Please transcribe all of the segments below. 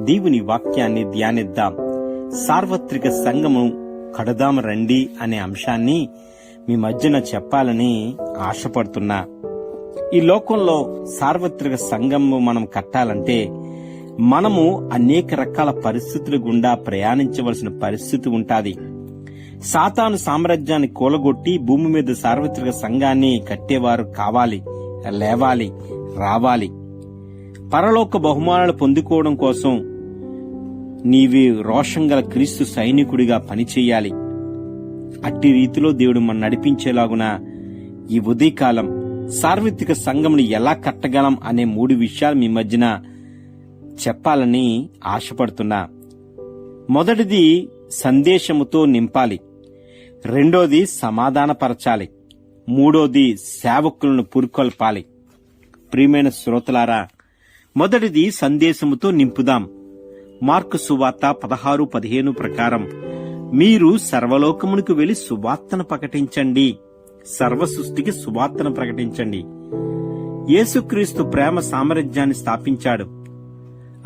దేవుని వాక్యాన్ని ధ్యానిద్దాం. సార్వత్రిక సంఘము కడదాం రండి అనే అంశాన్ని మీ మధ్యన చెప్పాలని ఆశపడుతున్నా. ఈ లోకంలో సార్వత్రిక సంఘము మనం కట్టాలంటే మనము అనేక రకాల పరిస్థితుల గుండా ప్రయాణించవలసిన పరిస్థితి ఉంటాది. సాతాను సామ్రాజ్యాన్ని కూలగొట్టి భూమి మీద సార్వత్రిక సంఘాన్ని కట్టేవారు కావాలి లేవాలి రావాలి. పరలోక బహుమానాలు పొందుకోవడం కోసం నీవి రోషం గల క్రీస్తు సైనికుడిగా పనిచేయాలి. అట్టి రీతిలో దేవుడు మన నడిపించేలాగున ఈ ఉదయకాలం సార్వత్రిక సంఘంని ఎలా కట్టగలం అనే మూడు విషయాలు మీ మధ్యన చెప్పాలని ఆశపడుతున్నా. మొదటిది సందేశముతో నింపాలి. రెండోది సమాధానపరచాలి. మూడోది సేవకులను పురుకొల్పాలి. ప్రియమైన శ్రోతలారా మొదటిది సందేశముతో నింపుదాం. మార్కు సువార్త పదహారు పదిహేను ప్రకారం మీరు సర్వలోకమునికి వెళ్ళి సువార్తను ప్రకటించండి. సర్వ సృష్టికి సువార్తను ప్రకటించండి. యేసుక్రీస్తు ప్రేమ సామ్రాజ్యాన్ని స్థాపించాడు.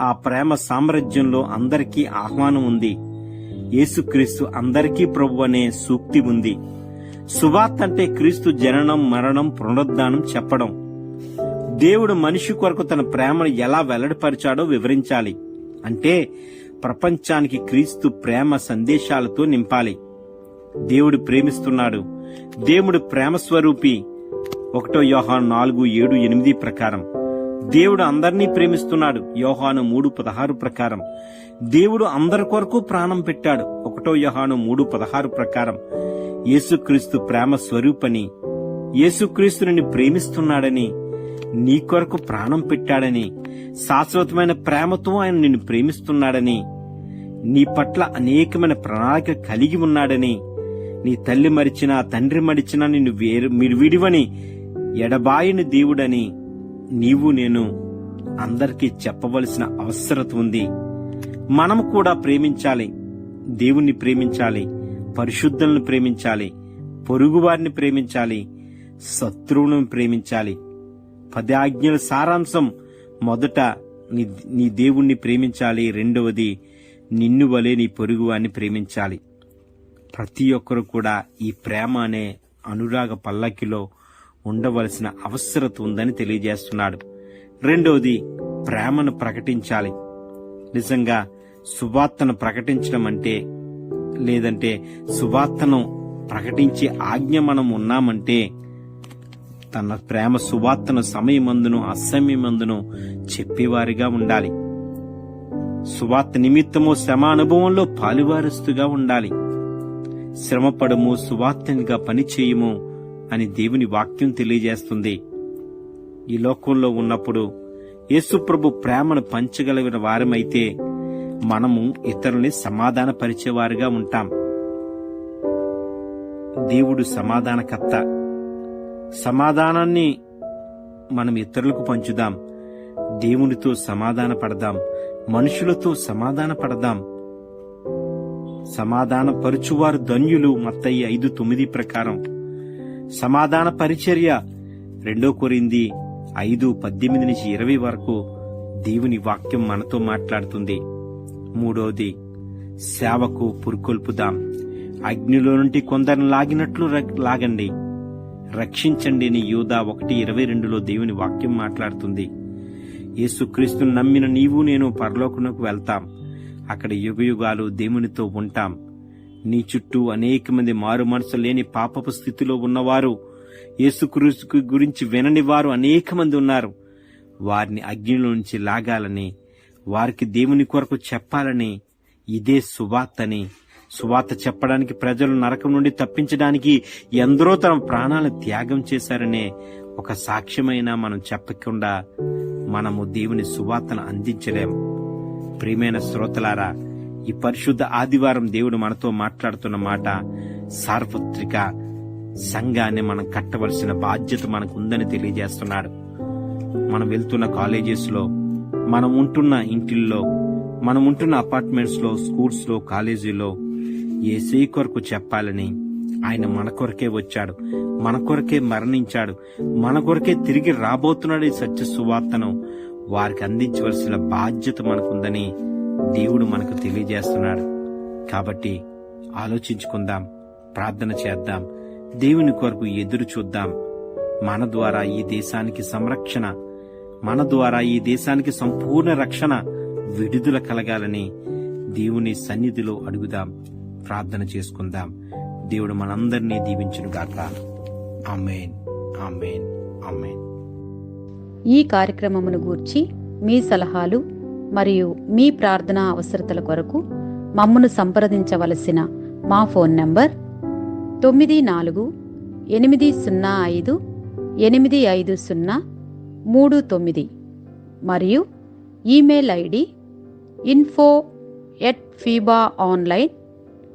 ఆ ప్రేమ సామ్రాజ్యంలో అందరికీ ఆహ్వానం ఉంది. యేసుక్రీస్తు అందరికీ ప్రభు అనే సూక్తి ఉంది. సువార్త అంటే క్రీస్తు జననం మరణం పునరుద్ధానం చెప్పడం. దేవుడు మనిషి కొరకు తన ప్రేమను ఎలా వెల్లడిపరిచాడో వివరించాలి. అంటే ప్రపంచానికి క్రీస్తు ప్రేమ సందేశాలతో నింపాలి. దేవుడు ప్రేమిస్తున్నాడు. దేవుడు ప్రేమ స్వరూపి ఒకటో యోహాను నాలుగు ఏడు ఎనిమిది ప్రకారం. దేవుడు అందరినీ ప్రేమిస్తున్నాడు. యోహాను మూడు పదహారు ప్రకారం. దేవుడు అందరి కొరకు ప్రాణం పెట్టాడు. ఒకటో యోహాను మూడు పదహారు ప్రకారం. యేసుక్రీస్తు ప్రేమ స్వరూపని యేసుక్రీస్తుని ప్రేమిస్తున్నాడని. నీ కొరకు ప్రాణం పెట్టాడని శాశ్వతమైన ప్రేమతో ఆయన నిన్ను ప్రేమిస్తున్నాడని నీ పట్ల అనేకమైన ప్రణాళిక కలిగి ఉన్నాడని నీ తల్లి మరిచినా తండ్రి మరిచినా నిన్ను వేరు మీరు విడివని ఎడబాయని దేవుడని నీవు నేను అందరికీ చెప్పవలసిన అవసరత ఉంది. మనం కూడా ప్రేమించాలి. దేవుణ్ణి ప్రేమించాలి. పరిశుద్ధులను ప్రేమించాలి. పొరుగువారిని ప్రేమించాలి. శత్రువులను ప్రేమించాలి. పది ఆజ్ఞల సారాంశం. మొదట నీ నీ దేవుణ్ణి ప్రేమించాలి. రెండవది నిన్ను వలె నీ పొరుగువారిని ప్రేమించాలి. ప్రతి ఒక్కరు కూడా ఈ ప్రేమ అనే అనురాగ పల్లకిలో ఉండవలసిన అవసరత ఉందని తెలియజేస్తున్నాడు. రెండవది ప్రేమను ప్రకటించాలి. నిజంగా సువార్తను ప్రకటించడం అంటే లేదంటే సువార్తను ప్రకటించే ఆజ్ఞ మనం ఉన్నామంటే తన ప్రేమ సువార్తను సమయమందును అసమయమందును చెప్పేవారిగా ఉండాలి. సువార్త నిమిత్తము శ్రమ అనుభవంలో పాలువారస్తుగా ఉండాలి. శ్రమపడము సువార్తనిగా పనిచేయము అని దేవుని వాక్యం తెలియజేస్తుంది. ఈ లోకంలో ఉన్నప్పుడు యేసుప్రభు ప్రేమను పంచగలిగిన వారమైతే మనము ఇతరుల్ని సమాధానపరిచేవారుగా ఉంటాం. దేవుడు సమాధానకర్త. సమాధానాన్ని మనం ఇతరులకు పంచుదాం. దేవునితో సమాధాన పడదాం మనుషులతో సమాధాన పడదాం సమాధాన పరుచువారు ధన్యులు మత్తయ్య ఐదు తొమ్మిది ప్రకారం. సమాధాన పరిచర్య రెండో కొరింది ఐదు పద్దెనిమిది నుంచి ఇరవై వరకు దేవుని వాక్యం మనతో మాట్లాడుతుంది. మూడోది సేవకు పురుకొల్పుదాం. అగ్నిలో నుండి కొందరిని లాగినట్లు లాగండి. రక్షించండి అని యూదా ఒకటి ఇరవై రెండులో దేవుని వాక్యం మాట్లాడుతుంది. యేసుక్రీస్తును నమ్మిన నీవు నేను పరలోకమునకు వెళ్తాం. అక్కడ యుగయుగాలు దేవునితో ఉంటాం. నీ చుట్టూ అనేక మంది మారు మనసు లేని పాపపు స్థితిలో ఉన్నవారు యేసుక్రీస్తు గురించి వినని వారు అనేక మంది ఉన్నారు. వారిని అగ్నిలో నుంచి లాగాలని వారికి దేవుని కొరకు చెప్పాలని ఇదే సువార్తని సువార్త చెప్పడానికి ప్రజలు నరకం నుండి తప్పించడానికి ఎందరో తమ ప్రాణాలను త్యాగం చేశారనే ఒక సాక్ష్యమైనా మనం చెప్పకుండా మనము దేవుని సువార్తను అందించలేం. ప్రియమైన శ్రోతలారా ఈ పరిశుద్ధ ఆదివారం దేవుడు మనతో మాట్లాడుతున్న మాట సార్వత్రిక సంఘాన్ని మనం కట్టవలసిన బాధ్యత మనకు ఉందని తెలియజేస్తున్నాడు. మనం వెళ్తున్న కాలేజెస్లో మనం ఉంటున్న ఇంటిల్లో మనం ఉంటున్న అపార్ట్మెంట్స్లో స్కూల్స్లో కాలేజీలో ఏసై కొరకు చెప్పాలని. ఆయన మన కొరకే వచ్చాడు. మన కొరకే మరణించాడు. మన కొరకే తిరిగి రాబోతున్నాడు ఈ సత్య సువార్తను. వారికి అందించవలసిన బాధ్యత మనకుందని దేవుడు మనకు తెలియజేస్తున్నాడు. కాబట్టి ఆలోచించుకుందాం ప్రార్థన చేద్దాం. దేవుని కొరకు ఎదురు చూద్దాం. మన ద్వారా ఈ దేశానికి సంరక్షణ మన ద్వారా ఈ దేశానికి సంపూర్ణ రక్షణ విడుదల కలగాలని దేవుని సన్నిధిలో అడుగుదాం. ప్రార్థన చేసుకుందాం. దేవుడు మనందరినీ దీవించునుగాక ఆమెన్. ఆమెన్. ఆమెన్. ఈ కార్యక్రమమును గూర్చి మీ సలహాలు మరియు మీ ప్రార్థనా అవసరతల కొరకు మమ్మను సంప్రదించవలసిన మా ఫోన్ నంబర్ తొమ్మిది నాలుగు ఎనిమిది సున్నా ఐదు ఎనిమిది ఐదు సున్నా మూడు తొమ్మిది మరియు email ID info at Fiba online